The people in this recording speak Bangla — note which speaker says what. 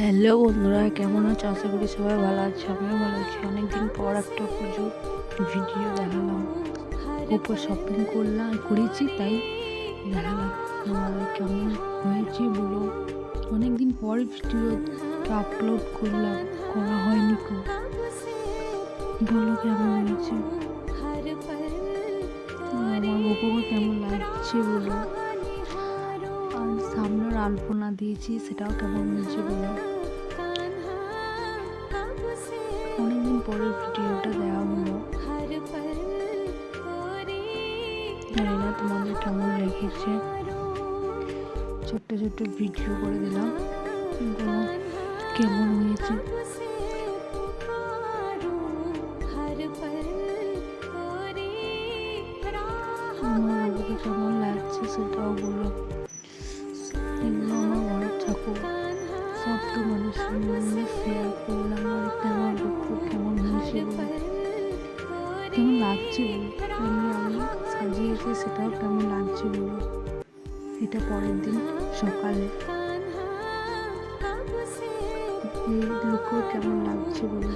Speaker 1: হ্যালো বন্ধুরা, কেমন আছো? আশা করি সবাই ভালো আছে, আমিও ভালো আছি। অনেকদিন পর একটা পুজো ভিডিও দেখালাম। উপর শপিং করলাম করেছি, তাই দেখালাম। কেমন হয়েছে বলো? অনেকদিন পর ভিডিওটা আপলোড করলাম, করা হয়নি কো বলো কেমন হয়েছে? আমার গোপকে কেমন লাগছে বলো? আলপনা দিয়েছি, সেটাও কেমন হয়েছে বলো অনেকদিন পরে ভিডিওটা দেওয়া হলো। জানি না তোমাদের কেমন লেগেছে। ছোট্ট ছোট্ট ভিডিও করে দিলাম। কেমন হয়েছে? কেমন লাগছে সেটাও বলো। কেমন লাগছে এমনি আমি সেটাও কেমন লাগছে বলো এটা পরের দিন সকালে লুকও কেমন লাগছে বলো?